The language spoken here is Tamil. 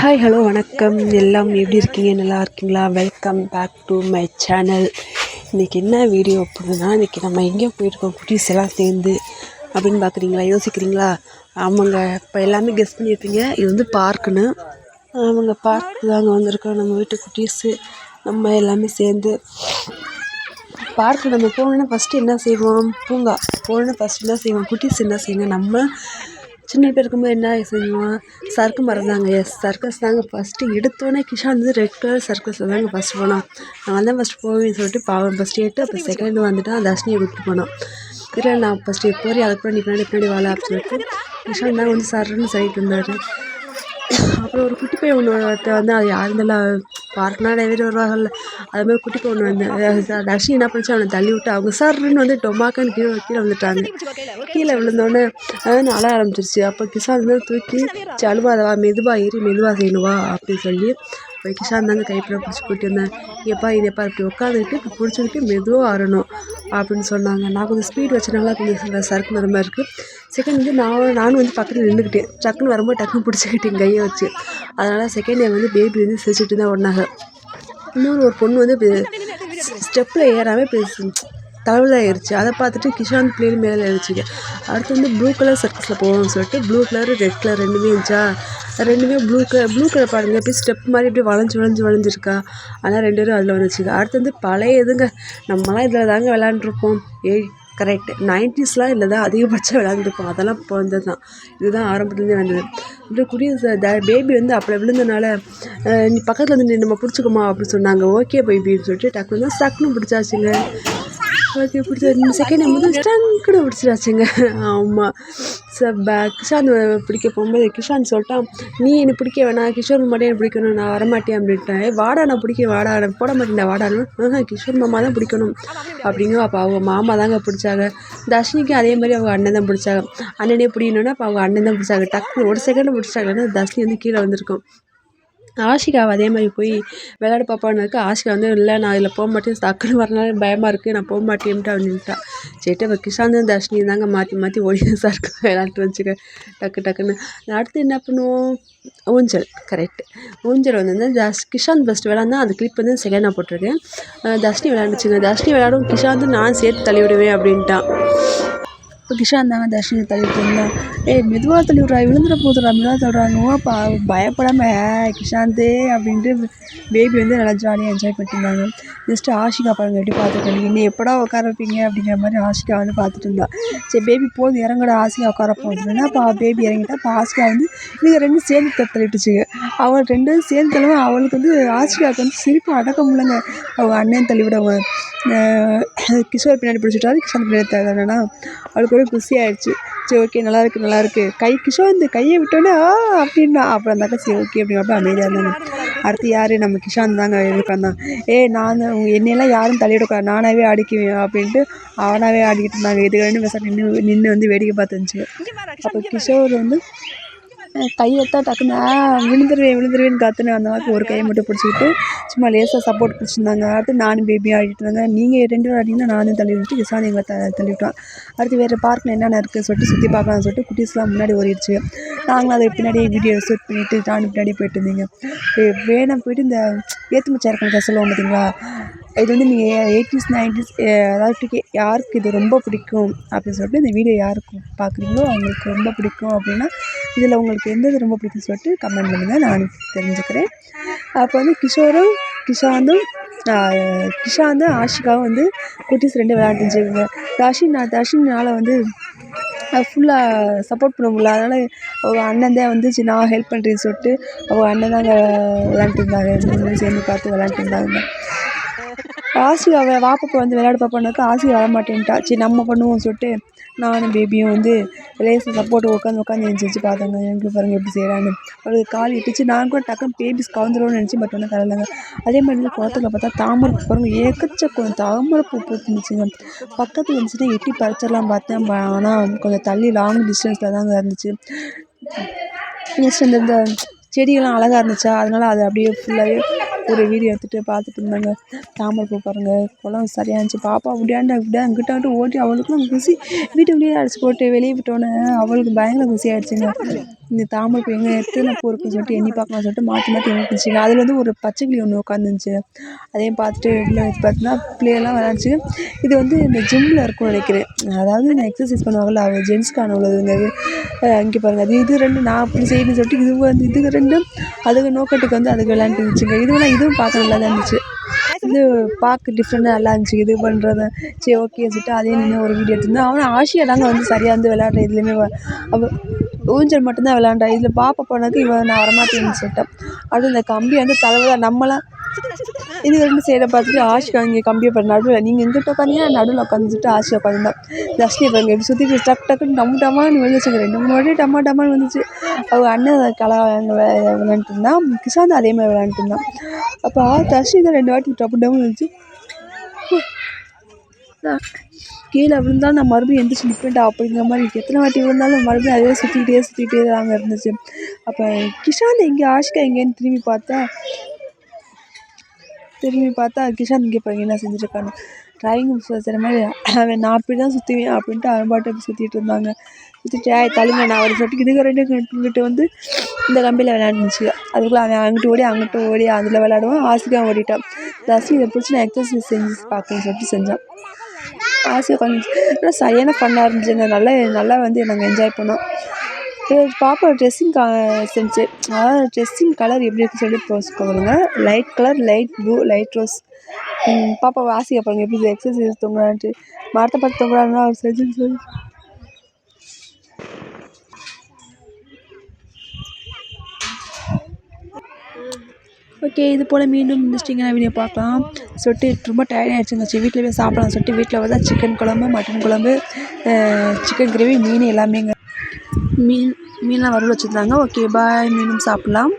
ஹாய் ஹலோ வணக்கம். எல்லாம் எப்படி இருக்கீங்க? நல்லா இருக்கீங்களா? Welcome back to my channel இன்றைக்கி என்ன வீடியோ அப்படின்னா இன்றைக்கி நம்ம எங்கே போயிருக்கோம். குட்டீஸ் எல்லாம் சேர்ந்து. அப்படின்னு பார்க்குறீங்களா யோசிக்கிறீங்களா? ஆமாங்க. இப்போ எல்லாமே கெஸ் பண்ணியிருப்பீங்க. இது வந்து பார்க்குன்னு. அவங்க பார்க்கு தாங்க வந்திருக்கோம். நம்ம வீட்டு குட்டீஸு நம்ம எல்லாமே சேர்ந்து. பார்க்கு நம்ம போனோன்னா ஃபஸ்ட்டு என்ன செய்வோம்? பூங்கா. போனோன்னா ஃபஸ்ட்டு என்ன செய்வோம்? குட்டீஸ் என்ன செய்யுங்க நம்ம சின்ன பேர் இருக்கும்போது என்ன செய்வோம்? சறுக்கு மரம் தாங்க. எஸ் சர்க்கஸ் தாங்க ஃபஸ்ட்டு எடுத்தோடனே கிஷான் வந்து ரெட் கலர் சர்க்கஸில் தாங்க ஃபஸ்ட்டு போனோம் நான் தான் ஃபஸ்ட்டு போவேன்னு சொல்லிட்டு பாவம் ஃபஸ்ட்டு எட்டு அப்போ செகண்ட் வந்துட்டு தர்ஷினியை கூப்பிட்டு போனோம் இல்லை நான் ஃபஸ்ட்டு போறி அதுக்கப்புறம் நீ பின்னாடி பின்னாடி வாழ அப்படின்னு சொல்லிட்டு கிஷான் தான் வந்து சர்ன்னு சொல்லிட்டு இருந்தார். அப்புறம் ஒரு குட்டி பையன் ஒன்று வந்து அது யாருந்தெல்லாம் பார்க்கனா நிறைய பேர் வருவாங்கல்ல. அது மாதிரி குட்டி ஒன்று வந்து. தர்ஷினி என்ன பண்ணிச்சு? அவனை தள்ளி விட்டு அவங்க சர்ன்னு வந்து டொமாக்கன்னு கீழே கீழே வந்துட்டாங்க கீழே விழுந்தோடனே அது அழ ஆரம்பிச்சிருச்சு. அப்போ கிஷான் வந்து தூக்கி சலுவாதவா மெதுவாக ஏறி மெதுவாக செய்யணுவா அப்படின்னு சொல்லி இப்போ கிஷான் தாங்க பிடிச்சி போயிட்டு இருந்தேன் எப்பா இதப்பா இப்படி உட்காந்துக்கிட்டு இப்போ பிடிச்சிக்கிட்டு மெதுவாக ஆறணும் அப்படின்னு சொன்னாங்க. நான் கொஞ்சம் ஸ்பீட் வச்சனால கொஞ்சம் சறுக்கு வர மாதிரி இருக்குது செகண்ட் வந்து நான் நானும் வந்து பக்கத்தில் நின்றுக்கிட்டேன் டக்குன்னு வரும்போது டக்குன்னு பிடிச்சிக்கிட்டேன் கையை வச்சு. அதனால் செகண்ட் இயர் வந்து பேபி வந்து சிரிச்சிட்டு தான் ஓடினாங்க. இன்னொரு ஒரு பொண்ணு வந்து ஸ்டெப்பில் ஏறாமல் இப்போ தலைவில் ஆயிடுச்சு அதை பார்த்துட்டு கிஷாந்த் பிளேன் மேலே ஏறிச்சிங்க. அடுத்து வந்து ப்ளூ கலர் சர்க்கஸில் போகணும்னு சொல்லிட்டு ப்ளூ கலர் ரெட் கலர் ரெண்டுமே இருந்துச்சா? ரெண்டுமே ப்ளூ கலர் ப்ளூ கலர் பாருங்கள் எப்படி ஸ்டெப் மாதிரி இப்படி வளைஞ்சு வளைஞ்சு வளைஞ்சிருக்கா. ஆனால் ரெண்டு பேரும் அதில் வந்துச்சுங்க அடுத்து வந்து பழைய இதுங்க நம்மலாம் இதில் தாங்க விளாண்டுருப்போம் ஏய் கரெக்ட் நைன்ட்டீஸ்லாம் இல்லை தான் அதிகபட்சம் விளாண்டுருப்போம் அதெல்லாம் இப்போ வந்தது தான் இதுதான் ஆரம்பத்துலேருந்தே வந்தது. இந்த குடி பேபி வந்து அப்படி விழுந்தனால நீ பக்கத்தில் வந்து நம்ம பிடிச்சிக்கோமா அப்படின்னு சொன்னாங்க. ஓகே பேபின்னு சொல்லிட்டு டக்குனு தான் டக்குன்னு பிடிச்சாச்சுங்க. ஓகே பிடிச்ச ரெண்டு செகண்ட் வந்து டக்குனு பிடிச்சிடாச்சுங்க ஆமாம் சார் பேக் கிஷாந்த் பிடிக்க போகும்போது கிஷாந்த் சொல்லிட்டான் நீ என்னை பிடிக்க வேணாம். கிஷோர் மாட்டே எனக்கு பிடிக்கணும். நான் வரமாட்டேன் அப்படின்ட்டேன் வாடா நான் பிடிக்க வாடா. நான் போட மாட்டேன். வாடான்னு. கிஷோர் மாமா தான் பிடிக்கணும். அப்படிங்க அப்போ அவங்க மாமா தாங்க பிடிச்சாங்க. தர்ஷினிக்கு அதே மாதிரி அவங்க அண்ணன் தான் பிடிச்சாங்க. அண்ணனே பிடிக்கணுன்னா அப்போ அவங்க அண்ணன் தான் பிடிச்சாங்க. டக்குனு ஒரு செகண்ட் பிடிச்சாங்கன்னா தர்ஷினி வந்து கீழே வந்திருக்கும். ஆஷிகாவை அதே மாதிரி போய் விளையாட பார்ப்பான்னதுக்கு ஆஷிகா வந்து இல்லை நான் இதில் போக மாட்டேன். டக்குன்னு வரனால பயமாக இருக்குது நான் போக மாட்டேன்ட்டு அப்படின்ட்டா நின்றுட்டான் சரிட்டு அவள் கிஷாந்தும் தர்ஷினி தாங்க மாற்றி மாற்றி ஓடி சர்க்கு விளையாட்டு வச்சுக்க டக்கு டக்குன்னு. அடுத்து என்ன பண்ணுவோம்? ஊஞ்சல். கரெக்ட் ஊஞ்சல் வந்து தஸ் கிஷாந்த் ஃபஸ்ட்டு விளாண்டா அந்த கிளிப் வந்து செகண்டாக போட்டிருக்கேன். தர்ஷினி விளாண்டுச்சுங்க தர்ஷினி விளாடும் கிஷாந்து நான் சேர்த்து தள்ளி விடுவேன் அப்படின்ட்டான் இப்போ கிஷாந்த் தாங்க தர்ஷினி தள்ளிட்டு இருந்தேன் ஏய் மெதுவாக தள்ளிவிட்றா விழுந்துட போதுடா மெதுவாக தள்ளுறாங்க பா பயப்படாமல் கிஷாந்தே அப்படின்ட்டு பேபி வந்து நல்லா ஜாலியாக என்ஜாய் பண்ணிட்டு இருந்தாங்க ஜஸ்ட்டு ஆஷிகா பாருங்க எப்படி பார்த்துட்டு இன்னும் எப்படா உட்கார வைப்பீங்க அப்படிங்கிற மாதிரி ஆஷிகா வந்து பார்த்துட்டு இருந்தா சரி பேபி போதும் இறங்கடா ஆசிகா உட்கார போகுதுன்னா அப்போ பேபி இறங்கிட்டா அப்போ ஆசிகா வந்து நீங்கள் ரெண்டும் சேர்ந்து தள்ளிட்டுச்சுங்க அவள் ரெண்டும் சேர்ந்து தள்ளுவேன் அவளுக்கு வந்து ஆஷிகாவுக்கு வந்து சிரிப்பு அடக்க முடியலங்க அவங்க அண்ணன் தள்ளிவிட கிஷோர் பின்னாடி பிடிச்சிட்டாரு கிஷோர் பின்னாடி தள்ளனா அவளுக்கு ஒரே குஷி ஆயிடுச்சு. சரி ஓகே நல்லா இருக்கு நல்லா இருக்கு. கை கிஷோர் இந்த கையை விட்டோன்னே ஆ அப்படின்னா. அப்புறம் அந்த சரி ஓகே அப்படின்னு அமைதியாக இருந்தாங்க அடுத்து யார்? நம்ம கிஷாந்த் தாங்க உட்காந்தான் ஏ நான் என்னையெல்லாம் யாரும் தள்ளிவிடக்கூடாது நானாகவே ஆடிக்குவேன் அப்படின்ட்டு அவனாகவே ஆடிக்கிட்டு இருந்தாங்க. இது ரெண்டு பேச நின்று நின்று வந்து வேடிக்கை பார்த்துருந்துச்சு. அப்போ கிஷோர் வந்து கையெத்தா டக்குன்னு விழுந்துருவேன் விழுந்துருவேன்னு கத்துனேன் அந்த மாதிரி ஒரு கையை மட்டும் பிடிச்சிக்கிட்டு சும்மா லேசாக சப்போர்ட் பிடிச்சிருந்தாங்க அடுத்து நானும் பேபி ஆடிட்டு இருந்தாங்க. நீங்கள் ரெண்டு பேரும் ஆடிங்கன்னா நானும் தள்ளி விட்டு கிசான் எங்களை த தள்ளிவிட்டான் அடுத்து வேறு பார்க்கில் என்னென்ன இருக்குது சொல்லிட்டு சுற்றி பார்க்கலாம்னு சொல்லிட்டு குட்டீஸ்லாம் முன்னாடி ஓடிடுச்சு. நாங்களும் அதை பின்னாடி வீடியோ ஷூட் பண்ணிவிட்டு நானும் பின்னாடி போயிட்டு இருந்தீங்க. வேணாம் போயிட்டு இந்த ஏற்றுமச்சா இருக்கணும் சொல்லுவோம் பார்த்தீங்களா இது வந்து நீங்கள் எயிட்டிஸ் நைன்டிஸ் அதாவது யாருக்கு இது ரொம்ப பிடிக்கும் அப்படின்னு சொல்லிட்டு இந்த வீடியோ யாருக்கு பார்க்குறீங்களோ அவங்களுக்கு ரொம்ப பிடிக்கும் அப்படின்னா இதில் உங்களுக்கு எந்த இது ரொம்ப பிடிக்கும்னு சொல்லிட்டு கமெண்ட் பண்ணுங்கள் நான் தெரிஞ்சுக்கிறேன். அப்போ வந்து கிஷோரும் கிஷாந்தும் கிஷாந்தும் ஆஷிகாவும் வந்து குட்டீஸ் ரெண்டு விளையாண்டுச்சுங்க தர்ஷின் தர்ஷினால் வந்து ஃபுல்லாக சப்போர்ட் பண்ண முடியல அதனால் அவங்க அண்ணன் தான் வந்து நான் ஹெல்ப் பண்ணுறேன்னு சொல்லிட்டு அவங்க அண்ணன் தாங்க விளாண்டுட்டு இருந்தாங்க. சேர்ந்து பார்த்து விளாண்டுருந்தாங்க இருந்தாங்க. ஆசியாவை வா பாப்பா வந்து விளையாட பாப்பானாக்கா ஆசியா வரமாட்டேன்ட்டா. சரி நம்ம பண்ணுவோம் சொல்லிட்டு நானும் பேபியும் வந்து லேசில் சப்போர்ட் உட்காந்து உட்காந்து எழுந்திரிச்சு பார்த்தாங்க எங்கே பாருங்கள் எப்படி செய்கிறான்னு அவளுக்கு கால் இட்டுச்சு நான் கூட டக்குன்னு பேபிஸ் கவுந்துருவோம்னு நினச்சி பட் ஒன்றும் கலந்தாங்க அதே மாதிரி குளத்துல பார்த்தா தாமரை பூ பாருங்கள் ஏக்கச்சக்கம் தாமரை பூ பூத்துருந்துச்சுங்க. பக்கத்தில் இருந்துச்சுன்னா எட்டி பறிச்சிடலாம் பார்த்தேன். ஆனால் கொஞ்சம் தள்ளி லாங் டிஸ்டன்ஸில் தாங்க இருந்துச்சு. நெக்ஸ்ட் இந்த செடியெல்லாம் அழகாக இருந்துச்சா? அதனால் அது அப்படியே ஃபுல்லாகவே ஒரு வீடியோ எடுத்துகிட்டு பார்த்துட்டு இருந்தாங்க. தாமரை பூ பாருங்கள் குளம் சரியாக இருந்துச்சு. பாப்பா அப்படியாண்டா இப்படியா இங்கிட்டாண்டு ஓட்டி அவளுக்குலாம் குசி. வீட்டுக்குள்ளேயே அடிச்சு போட்டு வெளியே விட்டோன்னே அவளுக்கு பயங்கர குசி ஆகிடுச்சிங்க இந்த தாமரை பூ எங்கே எத்தனை பூ இருக்குன்னு சொல்லிட்டு எண்ணி பார்க்கலாம்னு சொல்லிட்டு மாற்றி மாற்றி எண்ணிட்டு அதில் வந்து ஒரு பச்சைக்கிளி ஒன்று உட்காந்துச்சு அதையும் பார்த்துட்டு உள்ள பார்த்தீங்கன்னா பிள்ளைகள்லாம் விளையாண்டுச்சு. இது வந்து இந்த ஜிம்மில் இருக்கும்னு நினைக்கிறேன். அதாவது இந்த எக்ஸசைஸ் பண்ணுவாங்கள்ல அவள் ஜென்ஸ்க்கான உள்ளதுங்க அது இங்கே பாருங்கள் அது இது ரெண்டு நான் அப்படி செய்யணும்னு சொல்லிட்டு இது வந்து இதுக்கு ரெண்டும் அதுக்கு நோக்கத்துக்கு வந்து அதுக்கு விளையாண்டு இதுவெல்லாம் இதுவும் பார்க்க நல்லா தான் இருந்துச்சு. இது பார்க்க டிஃப்ரெண்ட்டாக நல்லா இருந்துச்சு. இது பண்ணுறது சரி ஓகே சொல்லிட்டு அதையும் நின்று ஒரு வீடியோ எடுத்துருந்தேன் அவன் ஆஷியா தாங்க வந்து சரியாக வந்து விளையாடுற இதுலேயுமே அவள் ஊஞ்சல் மட்டும்தான் விளாண்டா இதில் பாப்பா போனதுக்கு இவன் நான் வரமாட்டேன்னு சொல்லிட்டேன். அடுத்து இந்த கம்பி வந்து தலைவர் நம்மளாம் இது ரெண்டு சைடை பார்த்துட்டு ஆஷிகா இங்கே கம்பியை இப்போ நடுவில். நீங்கள் எங்கிட்ட உட்காந்தீங்கன்னா நடுவில் உட்காந்துட்டு ஆஷியா உட்காந்துருந்தான். தர்ஷினி பாருங்க இப்படி சுற்றி டக் டக்குன்னு டம்மு டம்மான்னு வந்துச்சு ரெண்டு மூணு வாட்டி டம்மா டமான்னு வந்துச்சு அவங்க அண்ணன் கலா விளையாண்டுட்டு இருந்தான். கிஷாந்த் அதே மாதிரி விளையாண்டுட்டு இருந்தான். அப்போ தர்ஷினி தான் ரெண்டு வாட்டி டப்பு டம்முன்னு வந்துச்சு கீழே விழுந்தால் நான் மறுபடியும் எந்திரிச்சு நிற்பேன்டா அப்படிங்கிற மாதிரி எத்தனை வாட்டி விழுந்தாலும் மறுபடியும் அதே சுற்றிக்கிட்டே சுற்றிக்கிட்டே தாங்க இருந்துச்சு. அப்போ கிஷாந்த் எங்கே ஆஷிகா எங்கேன்னு திரும்பி பார்த்தா திரும்பி பார்த்தா கிஷாந்த் இங்கே பாருங்க என்ன செஞ்சுருக்கான்னு. டிராயிங் வச்சுற மாதிரி அவன் நான் அப்படி தான் சுற்றுவேன் அப்படின்ட்டு அவன் பாட்டு அப்படி சுற்றிட்டு இருந்தாங்க. சுற்றிட்டு ஆய் தள்ளுங்க நான் ஒரு சொட்டுக்கு இதுக்கு ரெண்டு இங்கிட்டு வந்து இந்த கம்பியில் விளையாண்டுச்சு. அதுக்குள்ளே அவன் அங்கிட்டு ஓடி அங்கிட்டு ஓடி அதில் விளையாடுவான். ஆசிகா ஓடிட்டான் தர்ஷி இதை பிடிச்சி நான் எக்ஸசைஸ் செஞ்சு பார்க்கணும்னு சொல்லிட்டு செஞ்சான். ஆசையாக கொஞ்சம். ஆனால் சரியான ஃபன்னாக இருந்துச்சுங்க. நல்லா நல்லா வந்து நாங்கள் என்ஜாய் பண்ணோம். பாப்பா ட்ரெஸ்ஸிங் கா சென்ஸு அதாவது ட்ரெஸ்ஸிங் கலர் எப்படி இருக்குன்னு சொல்லி post light colour light blue light rose பாப்பா ஆசையாக பாருங்கள் எப்படி எக்ஸசைஸ் தொங்குறான்ட்டு. மரத்தை பார்த்து தொங்குறாங்கன்னா அவர் செஞ்சு சொல்லி. ஓகே இது போல் மீண்டும் இன்ட்ரெஸ்டிங்கான வீடியோ பார்க்கலாம். சொல்லிட்டு ரொம்ப டயர்ட் ஆகிடுச்சிருந்துச்சு வீட்டில் போய் சாப்பிடலாம். சொல்லிட்டு வீட்டில் வந்து சிக்கன் குழம்பு மட்டன் குழம்பு சிக்கன் கிரேவி மீன் எல்லாமேங்க. மீன் மீன்லாம் வறுவல் வச்சுருந்தாங்க. ஓகே பாய் மீனும் சாப்பிட்லாம்.